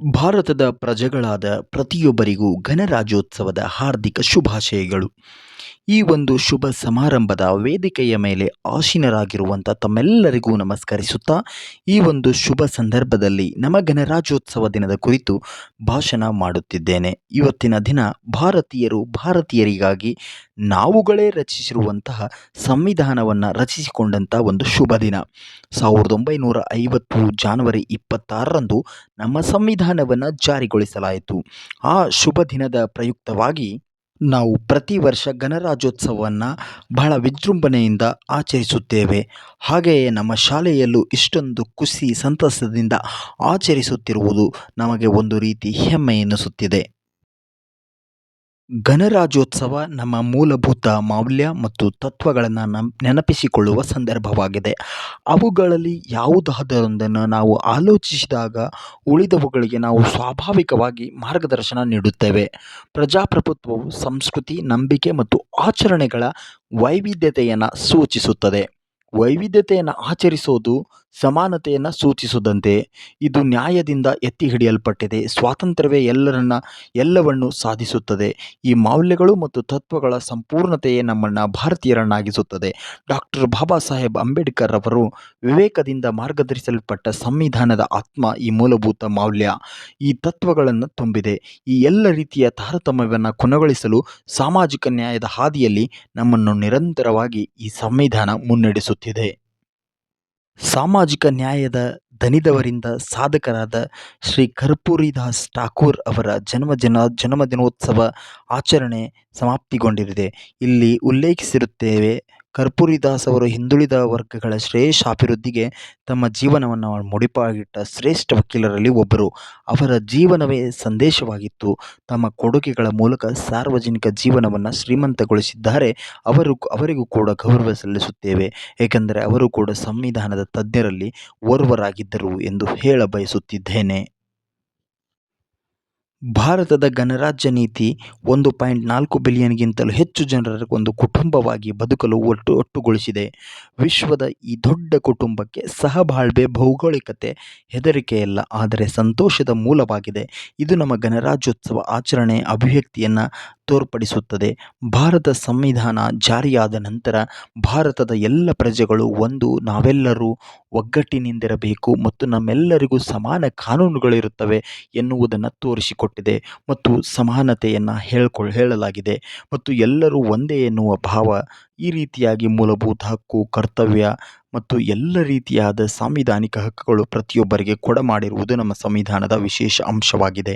ಭಾರತದ ಪ್ರಜೆಗಳಾದ ಪ್ರತಿಯೊಬ್ಬರಿಗೂ ಗಣರಾಜ್ಯೋತ್ಸವದ ಹಾರ್ದಿಕ ಶುಭಾಶಯಗಳು. ಈ ಒಂದು ಶುಭ ಸಮಾರಂಭದ ವೇದಿಕೆಯ ಮೇಲೆ ಆಸೀನರಾಗಿರುವಂಥ ತಮ್ಮೆಲ್ಲರಿಗೂ ನಮಸ್ಕರಿಸುತ್ತಾ, ಈ ಒಂದು ಶುಭ ಸಂದರ್ಭದಲ್ಲಿ ನಮ್ಮ ಗಣರಾಜ್ಯೋತ್ಸವ ದಿನದ ಕುರಿತು ಭಾಷಣ ಮಾಡುತ್ತಿದ್ದೇನೆ. ಇವತ್ತಿನ ದಿನ ಭಾರತೀಯರು ಭಾರತೀಯರಿಗಾಗಿ ನಾವುಗಳೇ ರಚಿಸಿರುವಂತಹ ಸಂವಿಧಾನವನ್ನು ರಚಿಸಿಕೊಂಡಂಥ ಒಂದು ಶುಭ ದಿನ. ಸಾವಿರದ ಒಂಬೈನೂರ ಐವತ್ತು ಜಾನ್ವರಿ ಇಪ್ಪತ್ತಾರರಂದು ನಮ್ಮ ಸಂವಿಧಾನವನ್ನು ಜಾರಿಗೊಳಿಸಲಾಯಿತು. ಆ ಶುಭ ದಿನದ ಪ್ರಯುಕ್ತವಾಗಿ ನಾವು ಪ್ರತಿ ವರ್ಷ ಗಣರಾಜ್ಯೋತ್ಸವವನ್ನು ಬಹಳ ವಿಜೃಂಭಣೆಯಿಂದ ಆಚರಿಸುತ್ತೇವೆ. ಹಾಗೆಯೇ ನಮ್ಮ ಶಾಲೆಯಲ್ಲೂ ಇಷ್ಟೊಂದು ಖುಷಿ, ಸಂತಸದಿಂದ ಆಚರಿಸುತ್ತಿರುವುದು ನಮಗೆ ಒಂದು ರೀತಿ ಹೆಮ್ಮೆ ಎನಿಸುತ್ತಿದೆ. ಗಣರಾಜ್ಯೋತ್ಸವ ನಮ್ಮ ಮೂಲಭೂತ ಮೌಲ್ಯ ಮತ್ತು ತತ್ವಗಳನ್ನು ನೆನಪಿಸಿಕೊಳ್ಳುವ ಸಂದರ್ಭವಾಗಿದೆ. ಅವುಗಳಲ್ಲಿ ಯಾವುದಾದರೊಂದನ್ನು ನಾವು ಆಲೋಚಿಸಿದಾಗ ಉಳಿದವುಗಳಿಗೆ ನಾವು ಸ್ವಾಭಾವಿಕವಾಗಿ ಮಾರ್ಗದರ್ಶನ ನೀಡುತ್ತೇವೆ. ಪ್ರಜಾಪ್ರಭುತ್ವವು ಸಂಸ್ಕೃತಿ, ನಂಬಿಕೆ ಮತ್ತು ಆಚರಣೆಗಳ ವೈವಿಧ್ಯತೆಯನ್ನು ಸೂಚಿಸುತ್ತದೆ. ವೈವಿಧ್ಯತೆಯನ್ನು ಆಚರಿಸೋದು ಸಮಾನತೆಯನ್ನು ಸೂಚಿಸುದಂತೆ ಇದು ನ್ಯಾಯದಿಂದ ಎತ್ತಿ ಹಿಡಿಯಲ್ಪಟ್ಟಿದೆ. ಸ್ವಾತಂತ್ರ್ಯವೇ ಎಲ್ಲರನ್ನ, ಎಲ್ಲವನ್ನು ಸಾಧಿಸುತ್ತದೆ. ಈ ಮೌಲ್ಯಗಳು ಮತ್ತು ತತ್ವಗಳ ಸಂಪೂರ್ಣತೆಯೇ ನಮ್ಮನ್ನು ಭಾರತೀಯರನ್ನಾಗಿಸುತ್ತದೆ. ಡಾಕ್ಟರ್ ಬಾಬಾ ಸಾಹೇಬ್ ಅಂಬೇಡ್ಕರ್ ಅವರು ವಿವೇಕದಿಂದ ಮಾರ್ಗದರ್ಶಿಸಲ್ಪಟ್ಟ ಸಂವಿಧಾನದ ಆತ್ಮ ಈ ಮೂಲಭೂತ ಮೌಲ್ಯ. ಈ ತತ್ವಗಳನ್ನು ತುಂಬಿದೆ. ಈ ಎಲ್ಲ ರೀತಿಯ ತಾರತಮ್ಯವನ್ನು ಕೊನೆಗೊಳಿಸಲು ಸಾಮಾಜಿಕ ನ್ಯಾಯದ ಹಾದಿಯಲ್ಲಿ ನಮ್ಮನ್ನು ನಿರಂತರವಾಗಿ ಈ ಸಂವಿಧಾನ ಮುನ್ನಡೆಸುತ್ತಿದೆ. ಸಾಮಾಜಿಕ ನ್ಯಾಯದ ದನಿದವರಿಂದ ಸಾಧಕರಾದ ಶ್ರೀ ಕರ್ಪೂರಿದಾಸ್ ಠಾಕೂರ್ ಅವರ ಜನ್ಮದಿನ ಜನ್ಮದಿನೋತ್ಸವ ಆಚರಣೆ ಸಮಾಪ್ತಿಗೊಂಡಿದೆ. ಇಲ್ಲಿ ಉಲ್ಲೇಖಿಸಿರುತ್ತೇವೆ ಕರ್ಪೂರಿದಾಸ್ ಅವರು ಹಿಂದುಳಿದ ವರ್ಗಗಳ ಶ್ರೇಯಸ್ಸಾಭಿವೃದ್ಧಿಗೆ ತಮ್ಮ ಜೀವನವನ್ನು ಮುಡಿಪಾಗಿಟ್ಟ ಶ್ರೇಷ್ಠ ವಕೀಲರಲ್ಲಿ ಒಬ್ಬರು. ಅವರ ಜೀವನವೇ ಸಂದೇಶವಾಗಿತ್ತು. ತಮ್ಮ ಕೊಡುಗೆಗಳ ಮೂಲಕ ಸಾರ್ವಜನಿಕ ಜೀವನವನ್ನು ಶ್ರೀಮಂತಗೊಳಿಸಿದ್ದಾರೆ. ಅವರು ಅವರಿಗೂ ಕೂಡ ಗೌರವ ಸಲ್ಲಿಸುತ್ತೇವೆ. ಏಕೆಂದರೆ ಅವರು ಕೂಡ ಸಂವಿಧಾನದ ತಜ್ಞರಲ್ಲಿ ಓರ್ವರಾಗಿದ್ದರು ಎಂದು ಹೇಳ ಬಯಸುತ್ತಿದ್ದೇನೆ. ಭಾರತದ ಗಣರಾಜ್ಯ ನೀತಿ ಒಂದು ಪಾಯಿಂಟ್ ನಾಲ್ಕು ಬಿಲಿಯನ್ಗಿಂತಲೂ ಹೆಚ್ಚು ಜನರ ಒಂದು ಕುಟುಂಬವಾಗಿ ಬದುಕಲು ಒಟ್ಟು ಒಟ್ಟುಗೊಳಿಸಿದೆ. ವಿಶ್ವದ ಈ ದೊಡ್ಡ ಕುಟುಂಬಕ್ಕೆ ಸಹಬಾಳ್ವೆ, ಭೌಗೋಳಿಕತೆ ಹೆದರಿಕೆಯಲ್ಲ, ಆದರೆ ಸಂತೋಷದ ಮೂಲವಾಗಿದೆ. ಇದು ನಮ್ಮ ಗಣರಾಜ್ಯೋತ್ಸವ ಆಚರಣೆ ಅಭಿವ್ಯಕ್ತಿಯನ್ನು ತೋರ್ಪಡಿಸುತ್ತದೆ. ಭಾರತ ಸಂವಿಧಾನ ಜಾರಿಯಾದ ನಂತರ ಭಾರತದ ಎಲ್ಲ ಪ್ರಜೆಗಳು ಒಂದು, ನಾವೆಲ್ಲರೂ ಒಗ್ಗಟ್ಟಿನಿಂದಿರಬೇಕು ಮತ್ತು ನಮ್ಮೆಲ್ಲರಿಗೂ ಸಮಾನ ಕಾನೂನುಗಳಿರುತ್ತವೆ ಎನ್ನುವುದನ್ನು ತೋರಿಸಿಕೊಟ್ಟಿದೆ ಮತ್ತು ಸಮಾನತೆಯನ್ನು ಹೇಳ್ಕೊಳ್, ಹೇಳಲಾಗಿದೆ. ಮತ್ತು ಎಲ್ಲರೂ ಒಂದೇ ಎನ್ನುವ ಭಾವ ಈ ರೀತಿಯಾಗಿ ಮೂಲಭೂತ ಹಕ್ಕು, ಕರ್ತವ್ಯ ಮತ್ತು ಎಲ್ಲ ರೀತಿಯಾದ ಸಾಂವಿಧಾನಿಕ ಹಕ್ಕುಗಳು ಪ್ರತಿಯೊಬ್ಬರಿಗೆ ಕೊಡಮಾಡಿರುವುದು ನಮ್ಮ ಸಂವಿಧಾನದ ವಿಶೇಷ ಅಂಶವಾಗಿದೆ.